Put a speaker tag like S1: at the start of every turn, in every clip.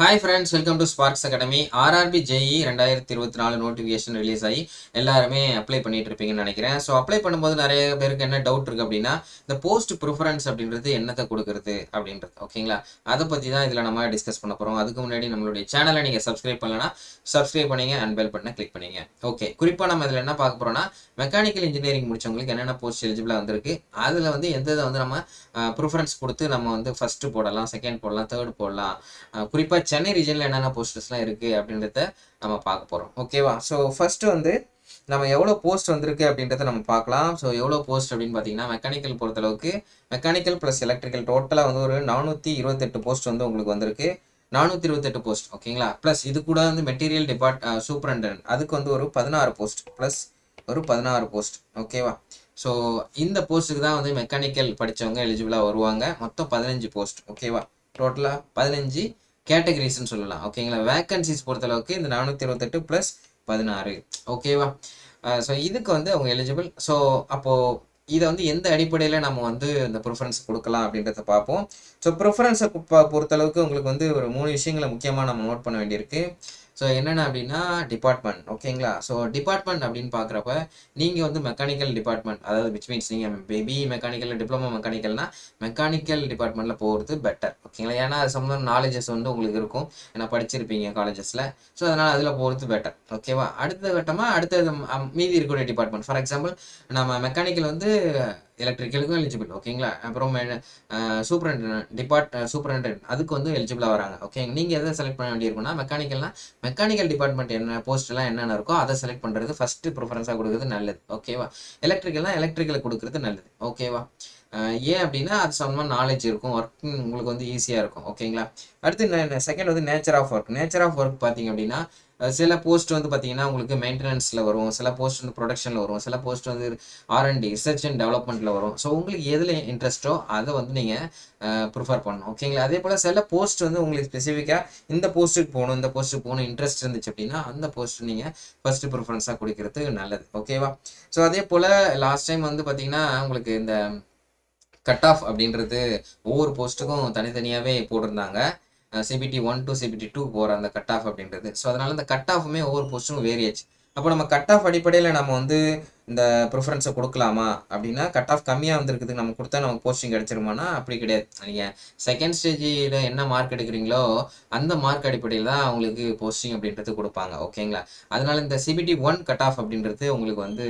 S1: Hi friends welcome to sparks academy RRB JE ரெண்டாயிரத்தி இருபத்தி நாலு நோட்டிஃபிகேஷன் ரிலீஸ் ஆகி எல்லாருமே அப்ளை பண்ணிட்டு இருப்பீங்கன்னு நினைக்கிறேன். ஸோ அப்ளை பண்ணும்போது நிறைய பேருக்கு என்ன டவுட் இருக்கு அப்படின்னா இந்த போஸ்ட் ப்ரிஃபரன்ஸ் அப்படின்றது என்னத்தை கொடுக்குறது அப்படின்றது. ஓகேங்களா அதை பற்றி தான் இதில் நம்ம டிஸ்கஸ் பண்ண போகிறோம் அதுக்கு முன்னாடி நம்மளுடைய சேனலை நீங்கள் சப்ஸ்கிரைப் பண்ணலன்னா சப்ஸ்கிரைப் பண்ணிங்க அண்ட் பெல் பண்ண கிளிக் பண்ணிங்க. ஓகே குறிப்பாக நம்ம இதில் என்ன பார்க்க போகிறோம்னா மெக்கானிக்கல் இன்ஜினியரிங் முடிச்சவங்களுக்கு என்னென்ன போஸ்ட் எலிஜிபிளாக வந்திருக்கு அதில் வந்து எந்த இதை வந்து நம்ம ப்ரிஃபரன்ஸ் கொடுத்து நம்ம வந்து ஃபஸ்ட்டு போடலாம் செகண்ட் போடலாம் தேர்ட் போடலாம். குறிப்பாக சென்னை ரீஜனில் என்னென்ன போஸ்டர்ஸ்லாம் இருக்குது அப்படின்றத நம்ம பார்க்க போகிறோம் ஓகேவா ஸோ ஃபஸ்ட்டு வந்து நம்ம எவ்வளோ போஸ்ட் வந்திருக்கு அப்படின்றத நம்ம பார்க்கலாம். ஸோ எவ்வளோ போஸ்ட் அப்படின்னு பார்த்தீங்கன்னா மெக்கானிக்கல் பொறுத்தளவுக்கு மெக்கானிக்கல் ப்ளஸ் எலக்ட்ரிக்கல் டோட்டலாக வந்து ஒரு நானூற்றி இருபத்தெட்டு போஸ்ட் வந்து உங்களுக்கு வந்திருக்கு. நானூற்றி இருபத்தெட்டு போஸ்ட் ஓகேங்களா ப்ளஸ் இது கூட வந்து மெட்டீரியல் டிபார்ட் சூப்பரண்டன்ட் அதுக்கு வந்து ஒரு பதினாறு போஸ்ட் ப்ளஸ் ஒரு பதினாறு போஸ்ட் ஓகேவா ஸோ இந்த போஸ்ட்டுக்கு தான் வந்து மெக்கானிக்கல் படித்தவங்க எலிஜிபிளாக வருவாங்க. மொத்தம் பதினஞ்சு போஸ்ட் ஓகேவா டோட்டலாக பதினஞ்சு கேட்டகரிஸ்ன்னு சொல்லலாம். ஓகேங்களா வேக்கன்சிஸ் பொறுத்தளவுக்கு இந்த நானூற்றி இருபத்தெட்டு ப்ளஸ் பதினாறு ஓகேவா ஸோ இதுக்கு வந்து அவங்க எலிஜிபிள் ஸோ அப்போது இதை வந்து எந்த அடிப்படையில் நம்ம வந்து இந்த ப்ரிஃபரன்ஸ் கொடுக்கலாம் அப்படின்றத பார்ப்போம். ஸோ ப்ரிஃபரன்ஸை பொறுத்தளவுக்கு உங்களுக்கு வந்து ஒரு மூணு விஷயங்களை முக்கியமாக நம்ம நோட் பண்ண வேண்டியிருக்கு. ஸோ என்னென்ன அப்படின்னா டிபார்ட்மெண்ட் ஓகேங்களா ஸோ டிபார்ட்மெண்ட் அப்படின்னு பார்க்குறப்ப நீங்கள் வந்து மெக்கானிக்கல் டிபார்ட்மெண்ட் அதாவது விச் மீன்ஸ் நீங்கள் பேபி மெக்கானிக்கல் டிப்ளமோ மெக்கானிக்கல்னா மெக்கானிக்கல் டிபார்ட்மெண்ட்டில் போகிறது பெட்டர் ஓகேங்களா ஏன்னா அது சம்மந்தம் நாலேஜஸ் வந்து உங்களுக்கு இருக்கும். ஏன்னா படிச்சிருப்பீங்க காலேஜஸில் ஸோ அதனால் அதில் போகிறது பெட்டர் ஓகேவா அடுத்த கட்டமாக அடுத்தது மீதி இருக்கக்கூடிய டிபார்ட்மெண்ட் ஃபார் எக்ஸாம்பிள் நம்ம மெக்கானிக்கல் வந்து எலக்ட்ரிக்கலுக்கும் எலிஜிபிள் ஓகேங்களா அப்புறம் சூப்பரண்ட் டிபார்ட் சூப்பரண்டன்ட் அதுக்கு வந்து எலிஜிபிளாக வராங்க ஓகே நீங்கள் எதை செலக்ட் பண்ண வேண்டியிருக்குன்னா மெக்கானிக்கல்னா மெக்கானிக்கல் டிபார்ட்மெண்ட் என்ன போஸ்ட்லாம் என்னென்ன இருக்கோ அதை செலக்ட் பண்ணுறது ஃபஸ்ட்டு ப்ரிஃபரன்ஸாக கொடுக்குறது நல்லது ஓகேவா எலக்ட்ரிக்கல்னால் எலக்ட்ரிக்கல் கொடுக்குறது நல்லது ஓகேவா ஏன் அப்படின்னா அது சம்மந்தமாக நாலேஜ் இருக்கும் ஒர்க்கிங் உங்களுக்கு வந்து ஈஸியாக இருக்கும் ஓகேங்களா அடுத்து செகண்ட் வந்து nature of work nature of work பார்த்தீங்க அப்படின்னா சில போஸ்ட் வந்து பார்த்தீங்கன்னா உங்களுக்கு மெயின்டெனன்ஸில் வரும் சில போஸ்ட் வந்து ப்ரொடக்ஷனில் வரும் சில போஸ்ட் வந்து ஆர்என்டி ரிசர்ச் அண்ட் டெவலப்மெண்ட்டில் வரும். ஸோ உங்களுக்கு எதில் இன்ட்ரெஸ்ட்டோ அதை வந்து நீங்கள் ப்ரிஃபர் பண்ணணும் ஓகேங்களா அதே போல் சில போஸ்ட் வந்து உங்களுக்கு ஸ்பெசிஃபிக்காக இந்த போஸ்ட்டுக்கு போகணும் இந்த போஸ்ட்டுக்கு போகணும் இன்ட்ரெஸ்ட் இருந்துச்சு அப்படின்னா அந்த போஸ்ட் நீங்கள் ஃபஸ்ட்டு ப்ரிஃபரன்ஸாக கொடுக்கறது நல்லது ஓகேவா ஸோ அதே போல் லாஸ்ட் டைம் வந்து பார்த்தீங்கன்னா உங்களுக்கு இந்த கட் ஆஃப் அப்படின்றது ஒவ்வொரு போஸ்ட்டுக்கும் தனித்தனியாகவே போட்டிருந்தாங்க. CBT one two CBT two போகிற அந்த கட் ஆஃப் அப்படின்றது. ஸோ அதனால் அந்த கட் ஆஃபுமே ஒவ்வொரு போஸ்ட்டும் வேரியாச்சு அப்போ நம்ம கட் ஆஃப் அடிப்படையில் நம்ம வந்து இந்த ப்ரிஃபரன்ஸை கொடுக்கலாமா? அப்படின்னா கட் ஆஃப் கம்மியாக வந்திருக்குது. நம்ம கொடுத்தா நமக்கு போஸ்டிங் கிடச்சிருமானா? அப்படி கிடையாது. நீங்கள் செகண்ட் ஸ்டேஜில் என்ன மார்க் எடுக்கிறீங்களோ அந்த மார்க் அடிப்படையில் தான் உங்களுக்கு போஸ்டிங் அப்படின்றது கொடுப்பாங்க. ஓகேங்களா அதனால இந்த சிபிடி ஒன் கட் ஆஃப் அப்படின்றது உங்களுக்கு வந்து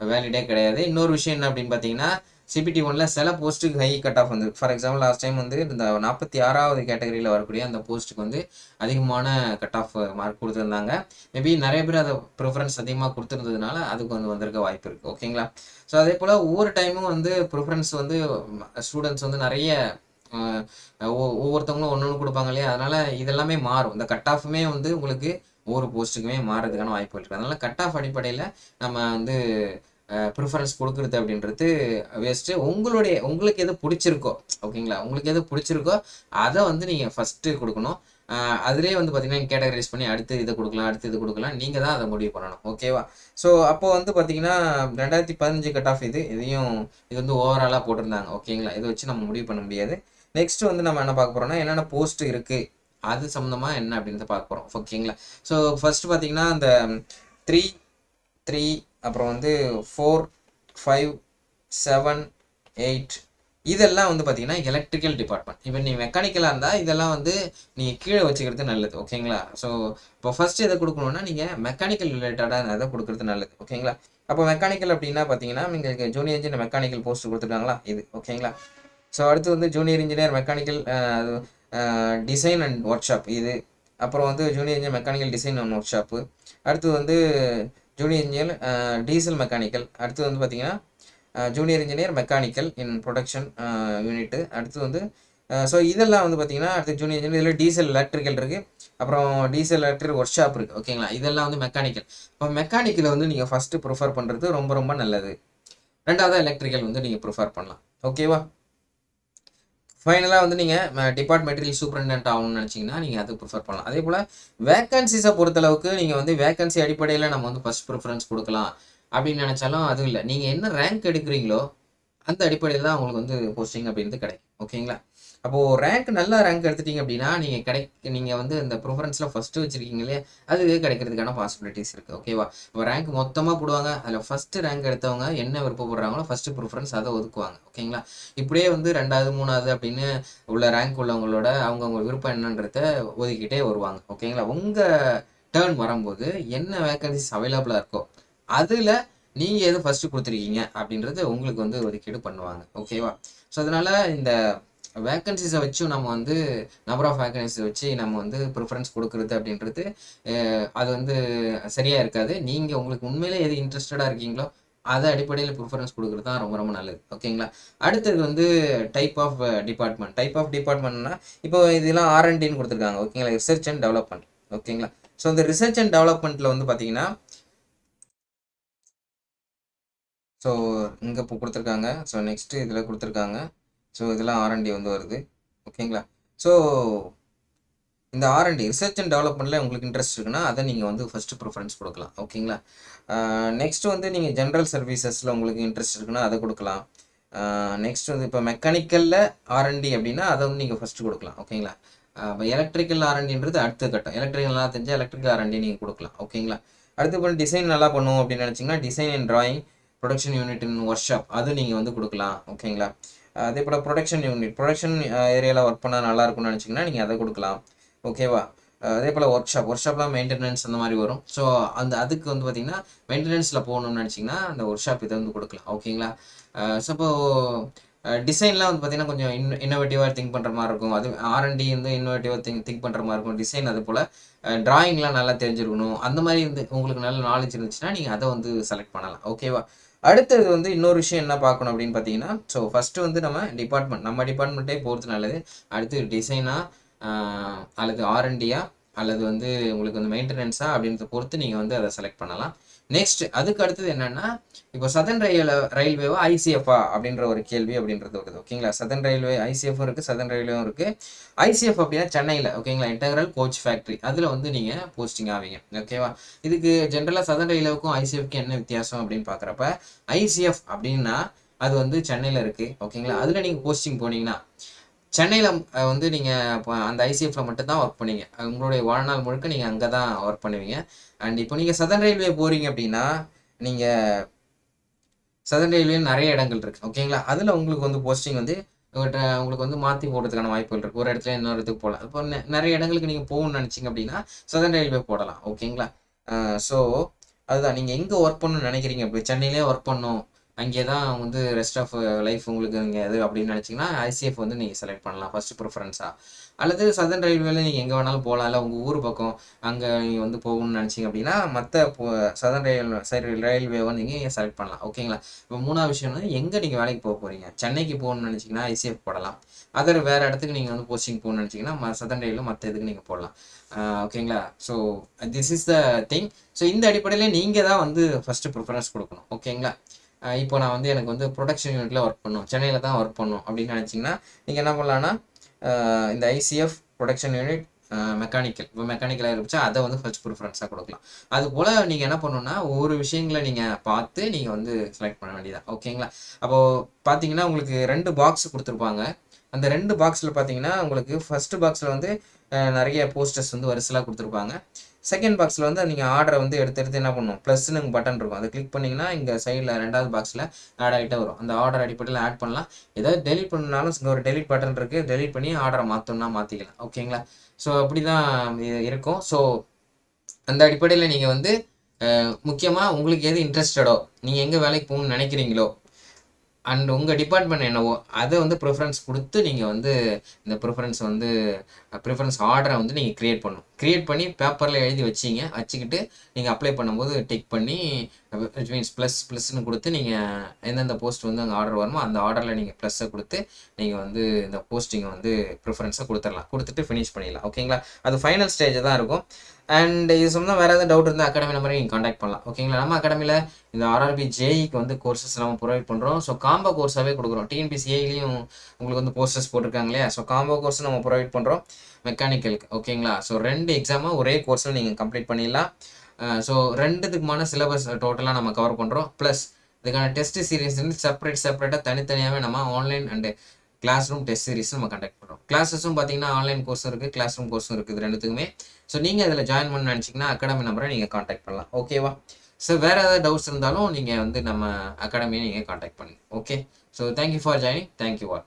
S1: வேலிடே கிடையாது. இன்னொரு விஷயம் என்ன அப்படின்னு பார்த்தீங்கன்னா சிபிடி ஒன்ல சில போஸ்ட்டுக்கு ஹை கட் ஆஃப் வந்து ஃபார் எக்ஸாம்பிள் லாஸ்ட் டைம் வந்து இந்த நாற்பத்தி ஆறாவது கேட்டகரியில் வரக்கூடிய அந்த போஸ்ட்டுக்கு வந்து அதிகமான கட் ஆஃப் மார்க் கொடுத்துருந்தாங்க. மேபி நிறைய பேர் அதை ப்ரிஃபரன்ஸ் அதிகமாக கொடுத்துருந்ததுனால அதுக்கு வந்து வந்திருக்க வாய்ப்பு இருக்குது ஓகேங்களா ஸோ அதே போல் ஒவ்வொரு டைமும் வந்து ப்ரிஃபரன்ஸ் வந்து ஸ்டூடெண்ட்ஸ் வந்து நிறைய ஒவ்வொருத்தவங்களும் ஒன்று ஒன்று கொடுப்பாங்க இல்லையா? அதனால இதெல்லாமே மாறும். இந்த கட் ஆஃபுமே வந்து உங்களுக்கு ஒவ்வொரு போஸ்ட்டுக்குமே மாறதுக்கான வாய்ப்பு இருக்குது அதனால கட் ஆஃப் அடிப்படையில் நம்ம வந்து ப்ரிஃபரன்ஸ் கொடுக்குறது அப்படின்றது வேஸ்ட்டு உங்களுடைய உங்களுக்கு எது பிடிச்சிருக்கோ ஓகேங்களா உங்களுக்கு எது பிடிச்சிருக்கோ அதை வந்து நீங்கள் ஃபஸ்ட்டு கொடுக்கணும். அதுலேயே அதிலே வந்து பார்த்தீங்கன்னா கேட்டகரைஸ் பண்ணி அடுத்து இதை கொடுக்கலாம் அடுத்து இது கொடுக்கலாம். நீங்கள் தான் அதை முடிவு பண்ணணும் ஓகேவா ஸோ அப்போது வந்து பார்த்தீங்கன்னா ரெண்டாயிரத்தி பதினஞ்சு கட் ஆஃப் இது. இதையும் இது வந்து ஓவராலாக போட்டிருந்தாங்க ஓகேங்களா இதை வச்சு நம்ம முடிவு பண்ண முடியாது. நெக்ஸ்ட் வந்து நம்ம என்ன பார்க்க போகிறோம்னா என்னென்ன போஸ்ட் இருக்குது அது சம்மந்தமாக என்ன அப்படின்றத பார்க்க போகிறோம் ஓகேங்களா ஸோ ஃபஸ்ட்டு பார்த்தீங்கன்னா அந்த த்ரீ த்ரீ அப்புறம் வந்து ஃபோர் ஃபைவ் செவன் எயிட் இதெல்லாம் வந்து பார்த்தீங்கன்னா எலக்ட்ரிக்கல் டிபார்ட்மெண்ட் இப்போ நீ மெக்கானிக்கலாக இருந்தால் இதெல்லாம் வந்து நீங்கள் கீழே வச்சுக்கிறது நல்லது ஓகேங்களா ஸோ இப்போ ஃபஸ்ட்டு எதை கொடுக்கணும்னா நீங்கள் மெக்கானிக்கல் ரிலேட்டடாக எதை கொடுக்குறது நல்லது ஓகேங்களா அப்போ மெக்கானிக்கல் அப்படின்னா பார்த்தீங்கன்னா உங்களுக்கு ஜூனியர் இன்ஜினியர் மெக்கானிக்கல் போஸ்ட் கொடுத்துருக்காங்களா? இது ஓகேங்களா ஸோ அடுத்து வந்து junior engineer mechanical design and workshop இது. அப்புறம் வந்து junior engineer mechanical design and workshop அடுத்து வந்து ஜூனியர் இன்ஜினியர் டீசல் மெக்கானிக்கல் அடுத்து வந்து பார்த்தீங்கன்னா junior engineer mechanical in production unit அடுத்து வந்து uh, ஸோ இதெல்லாம் வந்து பார்த்தீங்கன்னா அடுத்து ஜூனியர் இன்ஜினியர் இதில் டீசல் எலக்ட்ரிக்கல் இருக்குது அப்புறம் டீசல் எலக்ட்ரிக் ஒர்க் ஷாப் இருக்குது ஓகேங்களா இதெல்லாம் வந்து மெக்கானிக்கல் இப்போ மெக்கானிக்கில் வந்து நீங்கள் ஃபஸ்ட்டு ப்ரிஃபர் பண்ணுறது ரொம்ப ரொம்ப நல்லது. ரெண்டாவது எலக்ட்ரிக்கல் வந்து நீங்கள் ப்ரிஃபர் பண்ணலாம். ஓகேவா ஃபைனலாக வந்து நீங்கள் டிபார்ட் மெட்டீரியல் ஆகணும்னு நினச்சிங்கன்னா நீங்கள் அது ப்ரிஃபர் பண்ணலாம். அதே போல் வேக்கன்சிஸை பொறுத்தளவுக்கு நீங்கள் வந்து வேக்கன்சி அடிப்படையில் நம்ம வந்து ஃபஸ்ட் ப்ரிஃபரன்ஸ் கொடுக்கலாம். அப்படின்னு நினச்சாலும் அதுவும் இல்லை. நீங்கள் என்ன ரேங்க் எடுக்கிறீங்களோ அந்த அடிப்படையில் தான் உங்களுக்கு வந்து போஸ்டிங் அப்படின்றது கிடைக்கும். ஓகேங்களா அப்போது ரேங்க் நல்ல ரேங்க் எடுத்துட்டீங்க அப்படின்னா நீங்கள் கிடை நீங்கள் வந்து இந்த ப்ரிஃபரன்ஸில் ஃபஸ்ட்டு வச்சுருக்கீங்களே அது கிடைக்கிறதுக்கான பாசிபிலிட்டிஸ் இருக்குது ஓகேவா இப்போ ரேங்க் மொத்தமாக போடுவாங்க. அதில் ஃபஸ்ட்டு ரேங்க் எடுத்தவங்க என்ன விருப்பப்படுறாங்களோ ஃபஸ்ட்டு ப்ரிஃபரன்ஸ் அதை ஒதுக்குவாங்க. ஓகேங்களா இப்படியே வந்து ரெண்டாவது மூணாவது அப்படின்னு உள்ள ரேங்க் உள்ளவங்களோட அவங்கவுங்க விருப்பம் என்னன்றத ஒதுக்கிட்டே வருவாங்க. ஓகேங்களா உங்கள் டேர்ன் வரும்போது என்ன வேக்கன்சிஸ் அவைலபிளாக இருக்கோ அதில் நீங்கள் எது ஃபஸ்ட்டு கொடுத்துருக்கீங்க அப்படின்றது உங்களுக்கு வந்து ஒதுக்கீடு பண்ணுவாங்க. ஓகேவா ஸோ அதனால் இந்த வேக்கன்சிஸை வச்சும் நம்ம வந்து நம்பர் ஆஃப் வேக்கன்சிஸை வச்சு நம்ம வந்து ப்ரிஃபரன்ஸ் கொடுக்குறது அப்படின்றது அது வந்து சரியாக இருக்காது. நீங்கள் உங்களுக்கு உண்மையிலே எது இன்ட்ரெஸ்டடாக இருக்கீங்களோ அதை அடிப்படையில் ப்ரிஃபரன்ஸ் கொடுக்குறது தான் ரொம்ப ரொம்ப நல்லது. ஓகேங்களா? அடுத்தது வந்து type of department type of டிபார்ட்மெண்ட்னா இப்போ இதெல்லாம் ஆர்என்டின்னு கொடுத்துருக்காங்க. ஓகேங்களா? ரிசர்ச் அண்ட் டெவலப்மெண்ட் ஓகேங்களா? ஸோ இந்த ரிசர்ச் அண்ட் டெவலப்மெண்ட்டில் வந்து பார்த்தீங்கன்னா ஸோ இங்கே இப்போ கொடுத்துருக்காங்க. ஸோ நெக்ஸ்ட்டு இதில் கொடுத்துருக்காங்க. ஸோ இதெல்லாம் ஆர்என்டி வந்து வருது. ஓகேங்களா ஸோ இந்த ஆர்என்டி ரிசர்ச் அண்ட் டெவலப்மெண்ட்டில் உங்களுக்கு இன்ட்ரெஸ்ட் இருக்குன்னா அதை நீங்கள் வந்து ஃபஸ்ட்டு ப்ரிஃபரன்ஸ் கொடுக்கலாம். ஓகேங்களா நெக்ஸ்ட் வந்து நீங்கள் ஜென்ரல் சர்வீசஸில் உங்களுக்கு இன்ட்ரெஸ்ட் இருக்குன்னா அதை கொடுக்கலாம். நெக்ஸ்ட் வந்து இப்போ மெக்கானிக்கலில் ஆர்என்டி அப்படின்னா அதை வந்து நீங்கள் ஃபஸ்ட்டு கொடுக்கலாம். ஓகேங்களா இப்போ எலக்ட்ரிக்கல் ஆர்என்டின்றது அடுத்த கட்டம். எலக்ட்ரிக்கல் நல்லா தெரிஞ்சால் எலக்ட்ரிக்கல் ஆர்என்டி நீங்கள் கொடுக்கலாம். ஓகேங்களா அடுத்து இப்போ டிசைன் நல்லா பண்ணுவோம் அப்படின்னு நினச்சிங்கன்னா design and drawing production unit in workshop அது நீங்கள் வந்து கொடுக்கலாம். ஓகேங்களா அதே போல் ப்ரொடக்ஷன் யூனிட் ப்ரொடக்ஷன் ஏரியாவில் ஒர்க் பண்ணால் நல்லா இருக்கும்னு நினச்சிங்கன்னா நீங்கள் அதை கொடுக்கலாம். ஓகேவா அதே போல் ஒர்க் ஷாப் ஒர்க் ஷாப்லாம் மெயின்டெனன்ஸ் அந்த மாதிரி வரும். ஸோ அந்த அதுக்கு வந்து பார்த்தீங்கன்னா மெயின்டெனன்ஸில் போகணும்னு நினச்சிங்கன்னா அந்த ஒர்க் ஷாப் இதை வந்து கொடுக்கலாம். ஓகேங்களா ஸோ இப்போது டிசைன்லாம் வந்து பார்த்தீங்கன்னா கொஞ்சம் இன் இன்னோவேட்டிவாக திங்க் பண்ணுற மாதிரி இருக்கும். அது ஆர்என்டி வந்து இன்னோவேட்டிவாக திங்க் திங்க் பண்ணுற மாதிரி இருக்கும். டிசைன் அது போல் ட்ராயிங்லாம் நல்லா தெரிஞ்சிருக்கணும். அந்த மாதிரி வந்து உங்களுக்கு நல்ல நாலேஜ் இருந்துச்சுன்னா நீங்கள் அதை வந்து செலக்ட் பண்ணலாம். ஓகேவா அடுத்தது வந்து இன்னொரு விஷயம் என்ன பார்க்கணும் அப்படின்னு பார்த்தீங்கன்னா ஸோ ஃபஸ்ட்டு வந்து நம்ம டிபார்ட்மெண்ட் நம்ம டிபார்ட்மெண்ட்டே போகிறது நல்லது. அடுத்து டிசைனாக அல்லது ஆர்என்டியா அல்லது வந்து உங்களுக்கு வந்து மெயின்டெனன்ஸாக அப்படின்றத பொறுத்து நீங்கள் வந்து அதை செலக்ட் பண்ணலாம். நெக்ஸ்ட் அதுக்கு அடுத்தது என்னன்னா இப்போ சதன் ரயில் ரயில்வேவா ஐசிஎஃப்ஆ அப்படின்ற ஒரு கேள்வி அப்படின்றது வருது ஓகேங்களா சதன் ரயில்வே ஐசிஎஃப் இருக்குது சதன் ரயில்வேவும் இருக்குது ஐசிஎஃப் அப்படின்னா சென்னையில் ஓகேங்களா இன்டெக்ரல் கோச் ஃபேக்ட்ரி அதில் வந்து நீங்கள் போஸ்டிங் ஆவீங்க ஓகேவா இதுக்கு ஜென்ரலாக சதன் ரயில்வேக்கும் ஐசிஎஃப்க்கும் என்ன வித்தியாசம் அப்படின்னு பார்க்குறப்ப ஐசிஎஃப் அப்படின்னா அது வந்து சென்னையில் இருக்குது ஓகேங்களா அதில் நீங்கள் போஸ்டிங் போனீங்கன்னா சென்னையில் வந்து நீங்கள் அந்த ஐசிஎஃப்ல மட்டும்தான் ஒர்க் பண்ணீங்க. உங்களுடைய வாழ்நாள் முழுக்க நீங்கள் அங்கே தான் ஒர்க் பண்ணுவீங்க. அண்ட் இப்போ நீங்கள் சதன் ரயில்வே போகிறீங்க அப்படின்னா நீங்கள் சதன் ரயில்வே நிறைய இடங்கள் இருக்குது ஓகேங்களா அதில் உங்களுக்கு வந்து போஸ்டிங் வந்து உங்கள்கிட்ட உங்களுக்கு வந்து மாற்றி போடுறதுக்கான வாய்ப்புகள் இருக்குது ஒரு இடத்துல இன்னொரு இடத்துக்கு போகலாம். இப்போ நிறைய இடங்களுக்கு நீங்கள் போகணும்னு நினச்சிங்க அப்படின்னா சதன் ரயில்வே போடலாம். ஓகேங்களா ஸோ அதுதான். நீங்கள் எங்கே ஒர்க் பண்ணணும்னு நினைக்கிறீங்க? அப்படி சென்னையிலே ஒர்க் பண்ணணும். அங்கே தான் வந்து ரெஸ்ட் ஆஃப் லைஃப் உங்களுக்கு இங்கே எது அப்படின்னு நினச்சிங்கன்னா ஐசிஎஃப் வந்து நீங்கள் செலக்ட் பண்ணலாம். ஃபஸ்ட்டு ப்ரிஃபரன்ஸாக அல்லது சதன் ரயில்வேல நீங்கள் எங்கே வேணாலும் போகலாம். இல்லை உங்கள் ஊர் பக்கம் அங்கே நீங்கள் வந்து போகணும்னு நினச்சிங்க அப்படின்னா மற்ற சதன் ரயில் சரி ரயில்வேவை நீங்கள் செலக்ட் பண்ணலாம். ஓகேங்களா இப்போ மூணாவது விஷயம் வந்து எங்கே நீங்கள் வேலைக்கு போக போகிறீங்க சென்னைக்கு போகணும்னு நினச்சிங்கன்னா ஐசிஎஃப் போடலாம். அதர் வேறு இடத்துக்கு நீங்கள் வந்து போஸ்டிங் போகணும்னு நினச்சிங்கன்னா சதன் ரயிலில் மற்ற இதுக்கு நீங்கள் போடலாம். ஓகேங்களா so this is the thing so இந்த அடிப்படையில் நீங்கள் தான் வந்து ஃபஸ்ட்டு ப்ரிஃபரன்ஸ் கொடுக்கணும். ஓகேங்களா இப்போ நான் வந்து எனக்கு வந்து ப்ரொடக்ஷன் யூனிட்டில் ஒர்க் பண்ணும். சென்னையில் தான் ஒர்க் பண்ணும் அப்படின்னு நினச்சிங்கன்னா நீங்கள் என்ன பண்ணலான்னா இந்த ஐசிஎஃப் ப்ரொடக்ஷன் யூனிட் மெக்கானிக்கல் இப்போ மெக்கானிக்கலாக இருந்துச்சா அதை வந்து ஃபர்ஸ்ட் ப்ரிஃபரன்ஸாக கொடுக்கலாம். அது போல் நீங்கள் என்ன பண்ணணும்னா ஒவ்வொரு விஷயங்களை நீங்கள் பார்த்து நீங்கள் வந்து செலக்ட் பண்ண வேண்டியதான் ஓகேங்களா அப்போது பார்த்தீங்கன்னா உங்களுக்கு ரெண்டு பாக்ஸ் கொடுத்துருப்பாங்க. அந்த ரெண்டு பாக்ஸில் பார்த்தீங்கன்னா உங்களுக்கு ஃபஸ்ட்டு பாக்ஸில் வந்து நிறைய போஸ்டர்ஸ் வந்து வரிசலாக கொடுத்துருப்பாங்க. செகண்ட் பாக்ஸில் வந்து நீங்கள் ஆர்டரை வந்து எடுத்து எடுத்து என்ன பண்ணணும்? ப்ளஸ்னு பட்டன் இருக்கும். அதை கிளிக் பண்ணிங்கன்னா இங்கே சைடில் ரெண்டாவது பாக்ஸில் ஆட் ஆகிட்டே வரும். அந்த ஆர்டர் அடிப்படையில் ஆட் பண்ணலாம். ஏதாவது டெலிட் பண்ணாலும் இங்கே ஒரு டெலிட் பட்டன் இருக்குது டெலிட் பண்ணி ஆர்டரை மாற்றணும்னா மாற்றிக்கலாம் ஓகேங்களா ஸோ அப்படி தான் இருக்கும். ஸோ அந்த அடிப்படையில் நீங்கள் வந்து முக்கியமாக உங்களுக்கு எது இன்ட்ரெஸ்டடோ நீங்கள் எங்கே வேலைக்கு போகணும்னு நினைக்கிறீங்களோ? அண்ட் உங்கள் டிபார்ட்மெண்ட் என்னவோ அதை வந்து ப்ரிஃபரன்ஸ் கொடுத்து நீங்கள் வந்து இந்த ப்ரிஃபரன்ஸ் வந்து ப்ரிஃபரன்ஸ் ஆர்டரை வந்து நீங்கள் க்ரியேட் பண்ணணும். க்ரியேட் பண்ணி பேப்பரில் எழுதி வச்சிங்க வச்சுக்கிட்டு நீங்கள் அப்ளை பண்ணும்போது டிக் பண்ணி மீன்ஸ் ப்ளஸ் ப்ளஸ்னு கொடுத்து நீங்கள் எந்தெந்த போஸ்ட் வந்து அங்கே ஆர்டர் வருமோ அந்த ஆர்டரில் நீங்கள் ப்ளஸ்ஸை கொடுத்து நீங்கள் வந்து இந்த போஸ்டிங்கை வந்து ப்ரிஃபரன்ஸை கொடுத்துடலாம். கொடுத்துட்டு ஃபினிஷ் பண்ணிடலாம். ஓகேங்களா அது ஃபைனல் ஸ்டேஜ் தான் இருக்கும். அண்ட் இது சொன்னால் வேறு எதாவது டவுட் இருந்தால் அகாடமி நம்பரை நீங்கள் காண்டாக்ட் பண்ணலாம். ஓகேங்களா நம்ம அகாடமியில் இந்த ஆர்ஆர்பி ஜேஇக்கு வந்து கோர்சஸ் நம்ம ப்ரொவைட் பண்ணுறோம் ஸோ காம்போ கோர்ஸாகவே கொடுக்குறோம். டிஎன்பிசிஏலையும் உங்களுக்கு வந்து போஸ்டர்ஸ் போட்டிருக்காங்க இல்லையா? ஸோ காம்போ கோர்ஸ் நம்ம ப்ரொவைட் பண்ணுறோம் மெக்கானிக்கலுக்கு ஓகேங்களா ஸோ ரெண்டு எக்ஸாமாக ஒரே கோர்ஸில் நீங்கள் கம்ப்ளீட் பண்ணிடலாம். ஸோ ரெண்டுத்துக்குமான சிலபஸ் டோட்டலாக நம்ம கவர் பண்ணுறோம் ப்ளஸ் இதுக்கான டெஸ்ட் சீரீஸ் வந்து செப்பரேட் செப்பரேட்டாக தனித்தனியாகவே நம்ம online and classroom test series நம்ம கண்டக்ட் பண்ணுறோம் கிளாஸஸும் பார்த்தீங்கன்னா ஆன்லைன் கோர்ஸும் இருக்குது கிளாஸ் ரூம் கோர்ஸும் இருக்குது ரெண்டுத்துக்குமே. ஸோ நீங்கள் இதில் ஜாயின் பண்ண நினச்சிங்கன்னா அகாடமி நம்பரை நீங்கள் காண்டாக்ட் பண்ணலாம். ஓகேவா ஸோ வேறு ஏதாவது டவுட்ஸ் இருந்தாலும் நீங்கள் வந்து நம்ம அகாடமியை நீங்கள் காண்டாக்ட் பண்ணுங்கள் okay so thank you for joining thank you all